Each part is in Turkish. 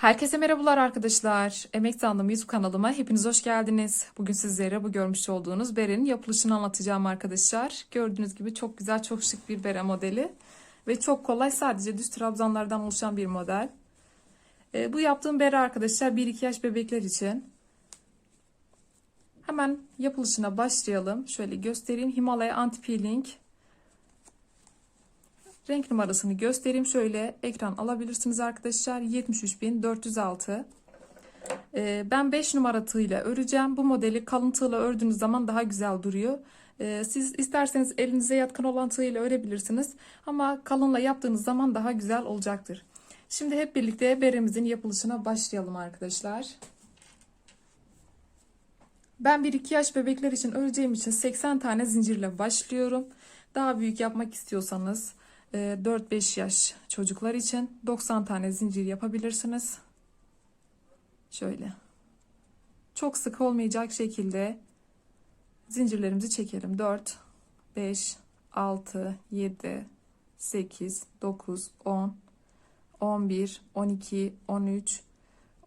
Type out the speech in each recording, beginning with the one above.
Herkese merhabalar arkadaşlar. Emek Zandım YouTube kanalıma hepiniz hoş geldiniz. Bugün sizlere bu görmüş olduğunuz berenin yapılışını anlatacağım arkadaşlar. Gördüğünüz gibi çok güzel, çok şık bir bere modeli. Ve çok kolay sadece düz trabzanlardan oluşan bir model. Ee, bu yaptığım bere arkadaşlar 1-2 yaş bebekler için. Hemen yapılışına başlayalım. Şöyle göstereyim. Himalaya Anti-Peeling Renk numarasını göstereyim. Şöyle ekran alabilirsiniz arkadaşlar. 73406. Ee, ben 5 numara tığıyla öreceğim. Bu modeli kalın tığla ördüğünüz zaman daha güzel duruyor. Ee, siz isterseniz elinize yatkın olan tığıyla örebilirsiniz. Ama kalınla yaptığınız zaman daha güzel olacaktır. Şimdi hep birlikte beremizin yapılışına başlayalım arkadaşlar. Ben 1-2 yaş bebekler için öreceğim için 80 tane zincirle başlıyorum. Daha büyük yapmak istiyorsanız 4-5 e, yaş çocuklar için 90 tane zincir yapabilirsiniz. Şöyle. Çok sık olmayacak şekilde zincirlerimizi çekelim. 4, 5, 6, 7, 8, 9, 10, 11, 12, 13,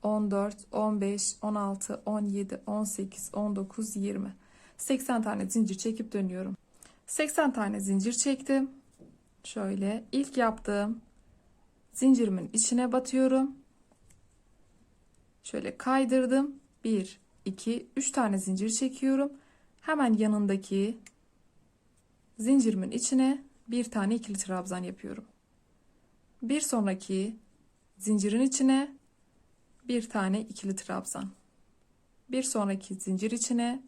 14, 15, 16, 17, 18, 19, 20. 80 tane zincir çekip dönüyorum. 80 tane zincir çektim. Şöyle ilk yaptığım zincirimin içine batıyorum. Şöyle kaydırdım. 1, 2, 3 tane zincir çekiyorum. Hemen yanındaki zincirimin içine bir tane ikili trabzan yapıyorum. Bir sonraki zincirin içine bir tane ikili trabzan. Bir sonraki zincir içine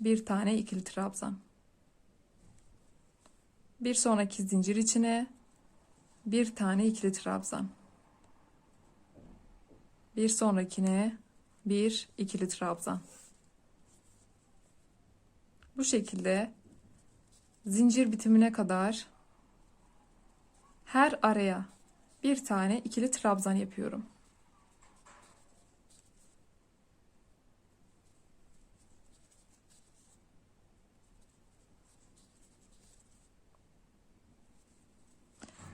bir tane ikili trabzan. Bir sonraki zincir içine bir tane ikili trabzan. Bir sonrakine bir ikili trabzan. Bu şekilde zincir bitimine kadar her araya bir tane ikili trabzan yapıyorum.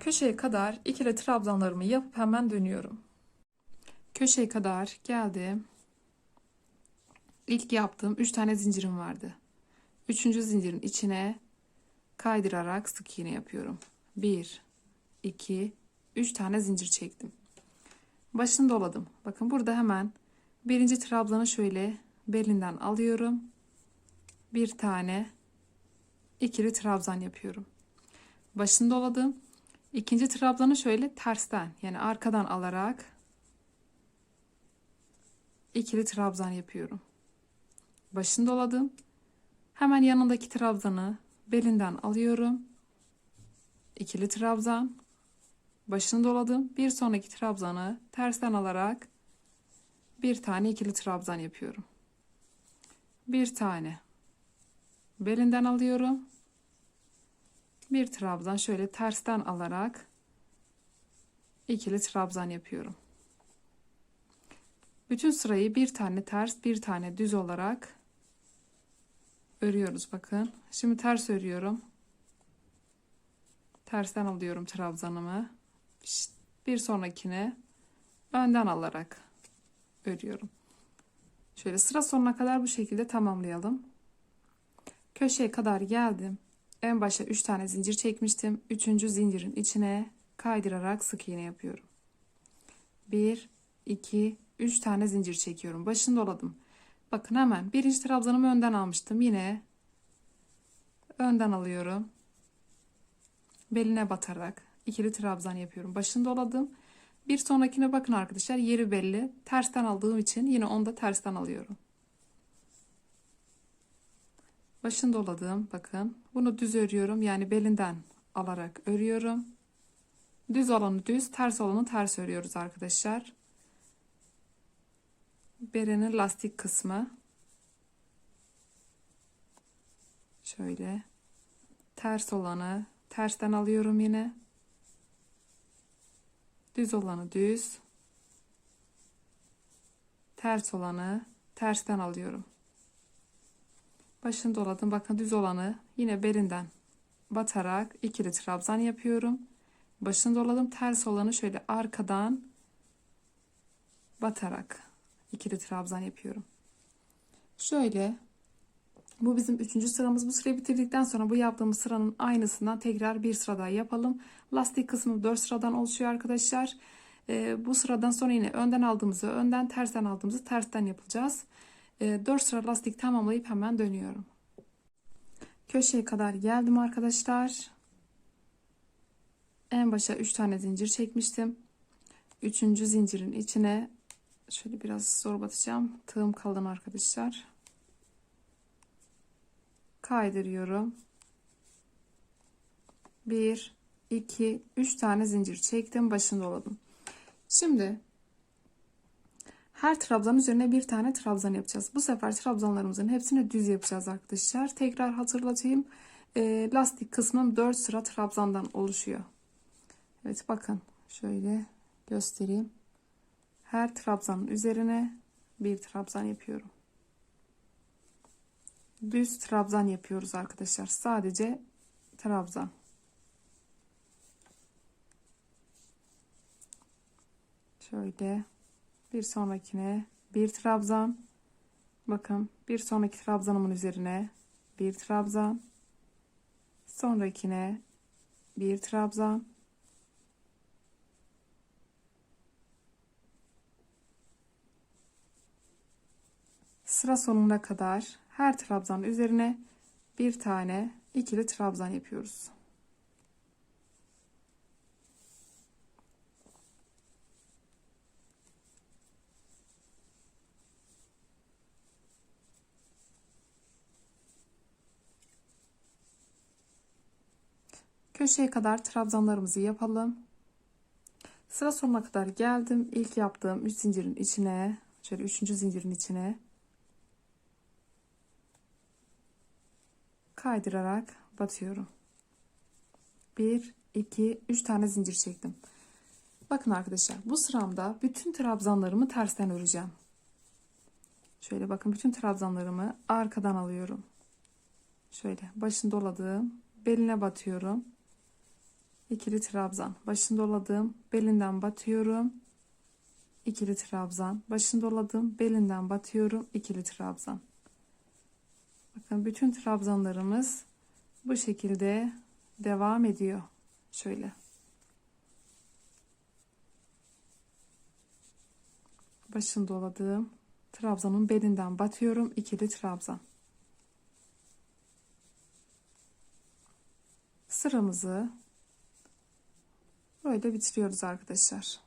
Köşeye kadar ikili trabzanlarımı yapıp hemen dönüyorum. Köşeye kadar geldim. İlk yaptığım 3 tane zincirim vardı. Üçüncü zincirin içine kaydırarak sık iğne yapıyorum. 1 2 3 tane zincir çektim. Başını doladım. Bakın burada hemen birinci trabzanı şöyle belinden alıyorum. Bir tane ikili trabzan yapıyorum. Başını doladım. İkinci trabzanı şöyle tersten yani arkadan alarak ikili trabzan yapıyorum. Başını doladım. Hemen yanındaki trabzanı belinden alıyorum. İkili trabzan. Başını doladım. Bir sonraki trabzanı tersten alarak bir tane ikili trabzan yapıyorum. Bir tane belinden alıyorum bir trabzan şöyle tersten alarak ikili trabzan yapıyorum. Bütün sırayı bir tane ters bir tane düz olarak örüyoruz bakın. Şimdi ters örüyorum. Tersten alıyorum trabzanımı. Bir sonrakine önden alarak örüyorum. Şöyle sıra sonuna kadar bu şekilde tamamlayalım. Köşeye kadar geldim. En başta 3 tane zincir çekmiştim. 3. zincirin içine kaydırarak sık iğne yapıyorum. 1 2 3 tane zincir çekiyorum. Başını doladım. Bakın hemen birinci trabzanımı önden almıştım. Yine önden alıyorum. Beline batarak ikili trabzan yapıyorum. Başını doladım. Bir sonrakine bakın arkadaşlar yeri belli. Tersten aldığım için yine onda tersten alıyorum. Başını doladım. Bakın. Bunu düz örüyorum. Yani belinden alarak örüyorum. Düz olanı düz, ters olanı ters örüyoruz arkadaşlar. Berenin lastik kısmı. Şöyle. Ters olanı tersten alıyorum yine. Düz olanı düz. Ters olanı tersten alıyorum. Başını doladım. Bakın düz olanı yine belinden batarak ikili trabzan yapıyorum. Başını doladım. Ters olanı şöyle arkadan batarak ikili trabzan yapıyorum. Şöyle bu bizim üçüncü sıramız. Bu sırayı bitirdikten sonra bu yaptığımız sıranın aynısından tekrar bir sıra daha yapalım. Lastik kısmı 4 sıradan oluşuyor arkadaşlar. Ee, bu sıradan sonra yine önden aldığımızı önden, tersten aldığımızı tersten yapacağız. Ee, 4 sıra lastik tamamlayıp hemen dönüyorum. Köşeye kadar geldim arkadaşlar. En başa 3 tane zincir çekmiştim. Üçüncü zincirin içine şöyle biraz zor batacağım. Tığım kalın arkadaşlar. Kaydırıyorum. 1, 2, 3 tane zincir çektim. Başını doladım. Şimdi her trabzan üzerine bir tane trabzan yapacağız. Bu sefer trabzanlarımızın hepsini düz yapacağız arkadaşlar. Tekrar hatırlatayım. E, lastik kısmım 4 sıra trabzandan oluşuyor. Evet bakın şöyle göstereyim. Her trabzanın üzerine bir trabzan yapıyorum. Düz trabzan yapıyoruz arkadaşlar. Sadece trabzan. Şöyle bir sonrakine bir trabzan. Bakın bir sonraki trabzanımın üzerine bir trabzan. Sonrakine bir trabzan. Sıra sonuna kadar her trabzan üzerine bir tane ikili trabzan yapıyoruz. Köşeye kadar trabzanlarımızı yapalım. Sıra sonuna kadar geldim. İlk yaptığım 3 zincirin içine, şöyle 3. zincirin içine kaydırarak batıyorum. 1 2 3 tane zincir çektim. Bakın arkadaşlar bu sıramda bütün trabzanlarımı tersten öreceğim. Şöyle bakın bütün trabzanlarımı arkadan alıyorum. Şöyle başını doladığım beline batıyorum. İkili trabzan. Başını doladığım belinden batıyorum. İkili trabzan. Başını doladığım belinden batıyorum. İkili trabzan. Bakın bütün trabzanlarımız bu şekilde devam ediyor. Şöyle. Başını doladığım trabzanın belinden batıyorum. ikili trabzan. Sıramızı böyle bitiriyoruz arkadaşlar.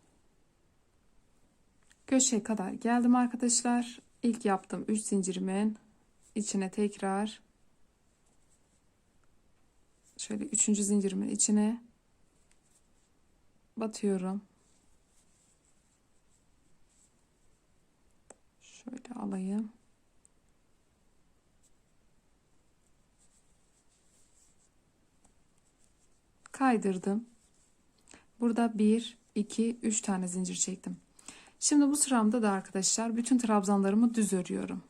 Köşeye kadar geldim arkadaşlar. İlk yaptığım 3 zincirimin içine tekrar şöyle üçüncü zincirimin içine batıyorum. Şöyle alayım. Kaydırdım. Burada 1, 2, 3 tane zincir çektim. Şimdi bu sıramda da arkadaşlar bütün trabzanlarımı düz örüyorum.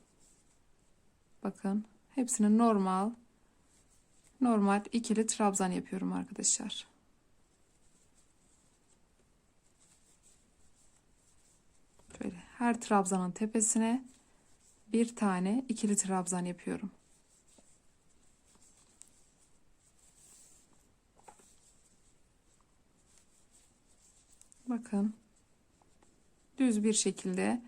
Bakın hepsini normal normal ikili trabzan yapıyorum arkadaşlar. Böyle her trabzanın tepesine bir tane ikili trabzan yapıyorum. Bakın düz bir şekilde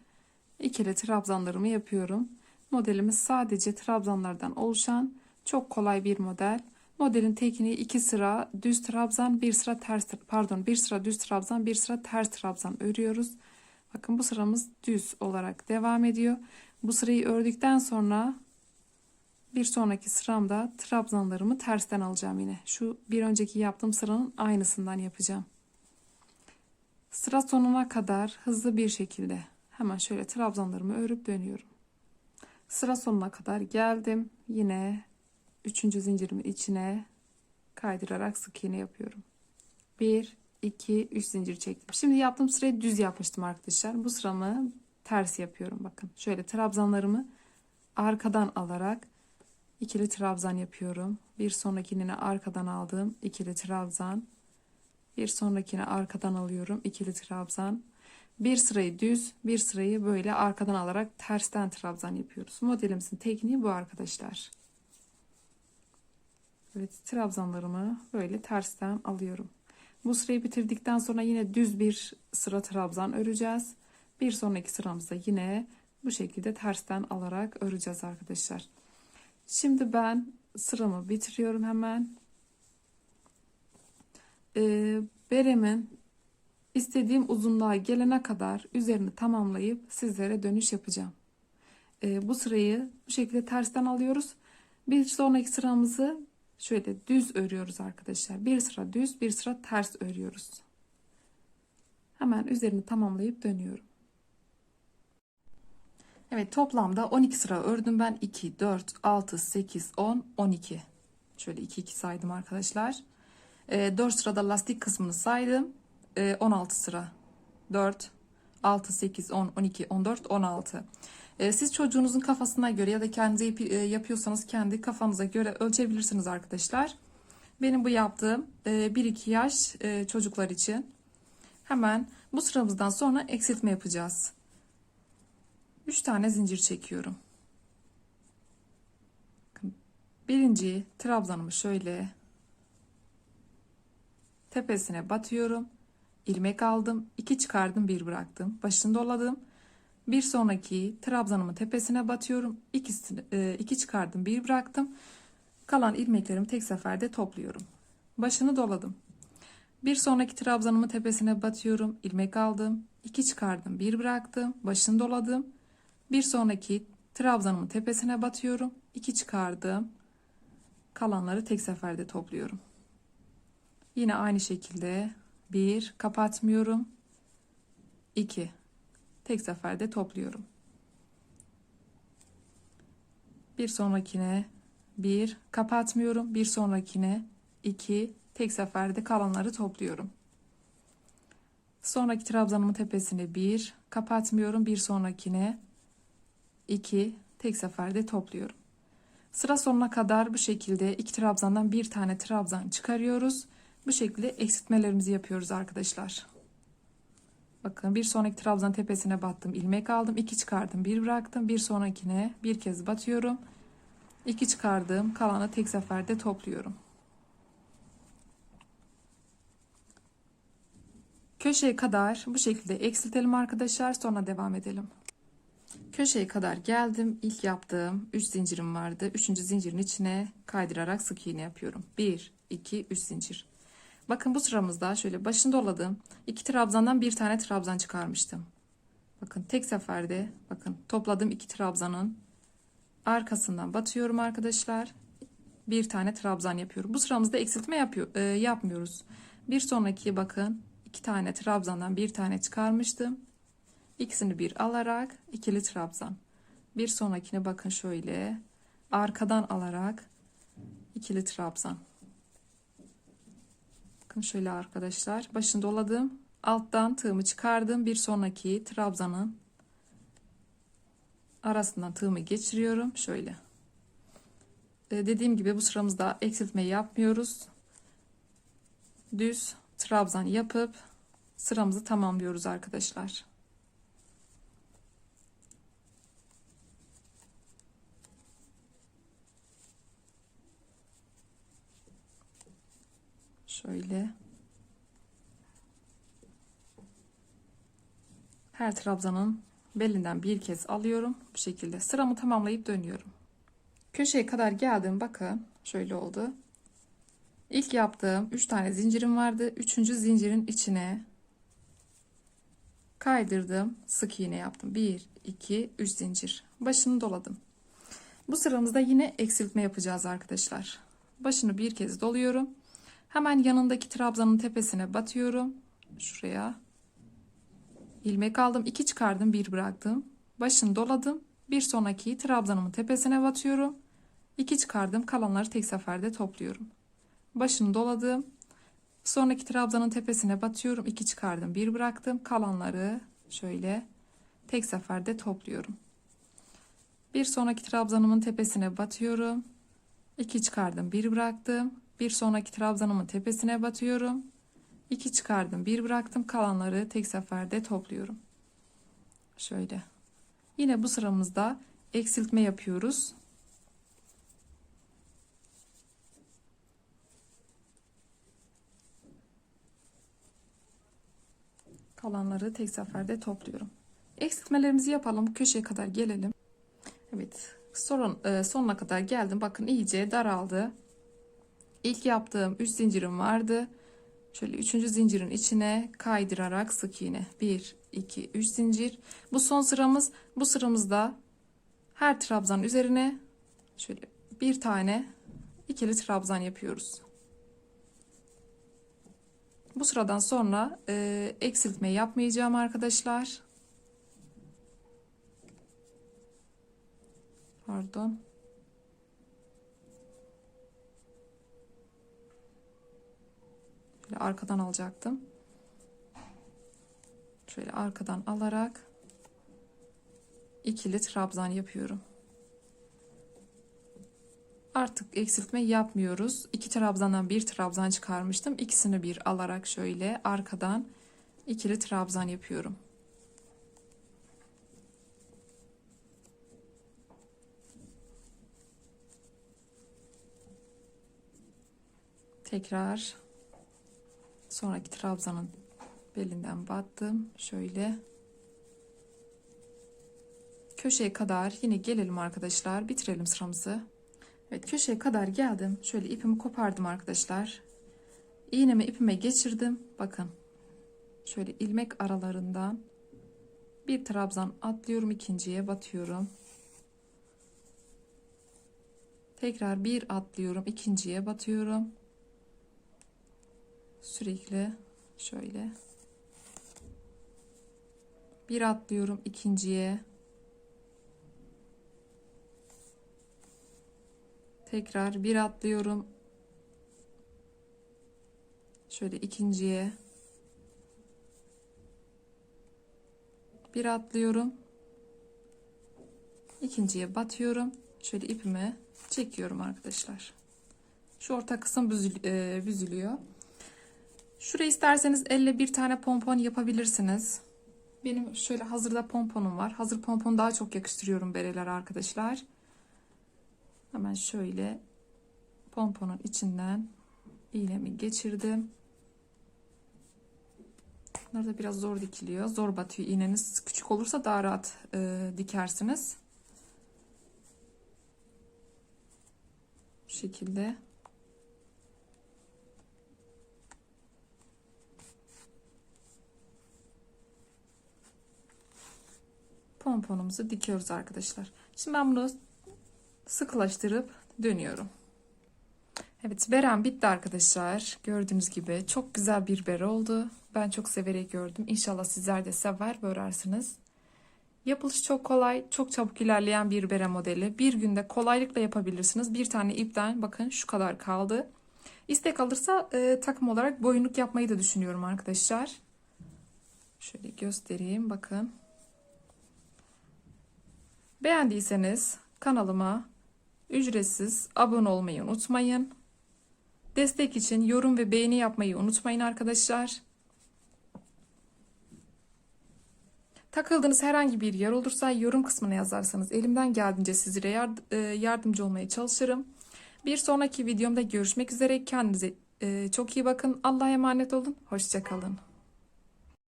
ikili trabzanlarımı yapıyorum. Modelimiz sadece trabzanlardan oluşan çok kolay bir model. Modelin tekniği iki sıra düz trabzan, bir sıra ters pardon, bir sıra düz trabzan, bir sıra ters trabzan örüyoruz. Bakın bu sıramız düz olarak devam ediyor. Bu sırayı ördükten sonra bir sonraki sıramda trabzanlarımı tersten alacağım yine. Şu bir önceki yaptığım sıranın aynısından yapacağım. Sıra sonuna kadar hızlı bir şekilde hemen şöyle trabzanlarımı örüp dönüyorum. Sıra sonuna kadar geldim. Yine üçüncü zincirimin içine kaydırarak sık iğne yapıyorum. 1 2 3 zincir çektim. Şimdi yaptığım sırayı düz yapmıştım arkadaşlar. Bu sıramı ters yapıyorum bakın. Şöyle trabzanlarımı arkadan alarak ikili trabzan yapıyorum. Bir sonrakini arkadan aldım. ikili trabzan. Bir sonrakini arkadan alıyorum. ikili trabzan. Bir sırayı düz, bir sırayı böyle arkadan alarak tersten trabzan yapıyoruz. Modelimizin tekniği bu arkadaşlar. Evet, trabzanlarımı böyle tersten alıyorum. Bu sırayı bitirdikten sonra yine düz bir sıra trabzan öreceğiz. Bir sonraki sıramızda yine bu şekilde tersten alarak öreceğiz arkadaşlar. Şimdi ben sıramı bitiriyorum hemen. Ee, beremin istediğim uzunluğa gelene kadar üzerini tamamlayıp sizlere dönüş yapacağım. Ee, bu sırayı bu şekilde tersten alıyoruz. Bir sonraki sıramızı şöyle düz örüyoruz arkadaşlar. Bir sıra düz, bir sıra ters örüyoruz. Hemen üzerini tamamlayıp dönüyorum. Evet toplamda 12 sıra ördüm ben. 2, 4, 6, 8, 10, 12. Şöyle 2 2 saydım arkadaşlar. E, 4 sırada lastik kısmını saydım. E, 16 sıra. 4, 6, 8, 10, 12, 14, 16. E, siz çocuğunuzun kafasına göre ya da kendi yap- e, yapıyorsanız kendi kafanıza göre ölçebilirsiniz arkadaşlar. Benim bu yaptığım 1-2 yaş e, çocuklar için. Hemen bu sıramızdan sonra eksiltme yapacağız. 3 tane zincir çekiyorum. Bakın, Birinci trabzanımı şöyle tepesine batıyorum. ilmek aldım. 2 çıkardım, 1 bıraktım. Başını doladım. Bir sonraki trabzanımın tepesine batıyorum. 2 2 çıkardım, 1 bıraktım. Kalan ilmeklerimi tek seferde topluyorum. Başını doladım. Bir sonraki trabzanımın tepesine batıyorum. ilmek aldım. 2 çıkardım, 1 bıraktım. Başını doladım. Bir sonraki trabzanımın tepesine batıyorum. 2 çıkardım. Kalanları tek seferde topluyorum. Yine aynı şekilde bir kapatmıyorum. 2 tek seferde topluyorum. Bir sonrakine bir kapatmıyorum. Bir sonrakine 2 tek seferde kalanları topluyorum. Sonraki trabzanımın tepesine bir kapatmıyorum. Bir sonrakine 2 tek seferde topluyorum. Sıra sonuna kadar bu şekilde iki trabzandan bir tane trabzan çıkarıyoruz. Bu şekilde eksiltmelerimizi yapıyoruz arkadaşlar. Bakın bir sonraki trabzan tepesine battım. ilmek aldım. 2 çıkardım. 1 bıraktım. Bir sonrakine bir kez batıyorum. 2 çıkardım. Kalanı tek seferde topluyorum. Köşeye kadar bu şekilde eksiltelim arkadaşlar. Sonra devam edelim. Köşeye kadar geldim. İlk yaptığım 3 zincirim vardı. 3. zincirin içine kaydırarak sık iğne yapıyorum. 1, 2, 3 zincir. Bakın bu sıramızda şöyle başını doladım. 2 trabzandan bir tane trabzan çıkarmıştım. Bakın tek seferde bakın topladım 2 trabzanın arkasından batıyorum arkadaşlar. Bir tane trabzan yapıyorum. Bu sıramızda eksiltme yapıyor, e, yapmıyoruz. Bir sonraki bakın iki tane trabzandan bir tane çıkarmıştım. İkisini bir alarak ikili trabzan. Bir sonrakine bakın şöyle arkadan alarak ikili trabzan. Bakın şöyle arkadaşlar başını doladım. Alttan tığımı çıkardım. Bir sonraki trabzanın arasından tığımı geçiriyorum. Şöyle. Ee, dediğim gibi bu sıramızda eksiltme yapmıyoruz. Düz trabzan yapıp sıramızı tamamlıyoruz arkadaşlar. Şöyle. Her trabzanın belinden bir kez alıyorum. Bu şekilde sıramı tamamlayıp dönüyorum. Köşeye kadar geldim. Bakın şöyle oldu. İlk yaptığım 3 tane zincirim vardı. 3. zincirin içine kaydırdım. Sık iğne yaptım. 1, 2, 3 zincir. Başını doladım. Bu sıramızda yine eksiltme yapacağız arkadaşlar. Başını bir kez doluyorum. Hemen yanındaki trabzanın tepesine batıyorum. Şuraya. ilmek aldım. 2 çıkardım. 1 bıraktım. Başını doladım. Bir sonraki trabzanımın tepesine batıyorum. 2 çıkardım. Kalanları tek seferde topluyorum. Başını doladım. Sonraki trabzanın tepesine batıyorum. 2 çıkardım. 1 bıraktım. Kalanları şöyle tek seferde topluyorum. Bir sonraki trabzanımın tepesine batıyorum. 2 çıkardım. 1 bıraktım. Bir sonraki trabzanımın tepesine batıyorum. 2 çıkardım. 1 bıraktım. Kalanları tek seferde topluyorum. Şöyle. Yine bu sıramızda eksiltme yapıyoruz. Kalanları tek seferde topluyorum. Eksiltmelerimizi yapalım. Köşeye kadar gelelim. Evet. Son, e, sonuna kadar geldim. Bakın iyice daraldı. İlk yaptığım 3 zincirim vardı. Şöyle 3. zincirin içine kaydırarak sık iğne. 1, 2, 3 zincir. Bu son sıramız. Bu sıramızda her trabzan üzerine şöyle bir tane ikili trabzan yapıyoruz. Bu sıradan sonra e, eksiltme yapmayacağım arkadaşlar. Pardon. Şöyle arkadan alacaktım. Şöyle arkadan alarak ikili trabzan yapıyorum. Artık eksiltme yapmıyoruz. İki trabzandan bir trabzan çıkarmıştım. İkisini bir alarak şöyle arkadan ikili trabzan yapıyorum. Tekrar sonraki trabzanın belinden battım. Şöyle köşeye kadar yine gelelim arkadaşlar. Bitirelim sıramızı. Evet köşeye kadar geldim. Şöyle ipimi kopardım arkadaşlar. İğnemi ipime geçirdim. Bakın. Şöyle ilmek aralarından bir trabzan atlıyorum ikinciye batıyorum. Tekrar bir atlıyorum ikinciye batıyorum. Sürekli şöyle. Bir atlıyorum ikinciye. Tekrar bir atlıyorum. Şöyle ikinciye. Bir atlıyorum. İkinciye batıyorum. Şöyle ipimi çekiyorum arkadaşlar. Şu orta kısım e, büzülüyor şuraya isterseniz elle bir tane pompon yapabilirsiniz benim şöyle hazırda pomponum var hazır pompon daha çok yakıştırıyorum bereler arkadaşlar Hemen şöyle pomponun içinden iğnemi geçirdim. Bunlar da biraz zor dikiliyor. Zor batıyor iğneniz. Küçük olursa daha rahat e, dikersiniz. Bu şekilde. Pomponumuzu dikiyoruz arkadaşlar. Şimdi ben bunu sıkılaştırıp dönüyorum. Evet berem bitti arkadaşlar. Gördüğünüz gibi çok güzel bir bere oldu. Ben çok severek gördüm. İnşallah sizler de sever börersiniz. Yapılışı çok kolay, çok çabuk ilerleyen bir bere modeli. Bir günde kolaylıkla yapabilirsiniz. Bir tane ipten bakın şu kadar kaldı. İstek alırsa e, takım olarak boyunluk yapmayı da düşünüyorum arkadaşlar. Şöyle göstereyim bakın. Beğendiyseniz kanalıma ücretsiz abone olmayı unutmayın. Destek için yorum ve beğeni yapmayı unutmayın arkadaşlar. Takıldığınız herhangi bir yer olursa yorum kısmına yazarsanız elimden geldiğince sizlere e, yardımcı olmaya çalışırım. Bir sonraki videomda görüşmek üzere. Kendinize e, çok iyi bakın. Allah'a emanet olun. Hoşçakalın.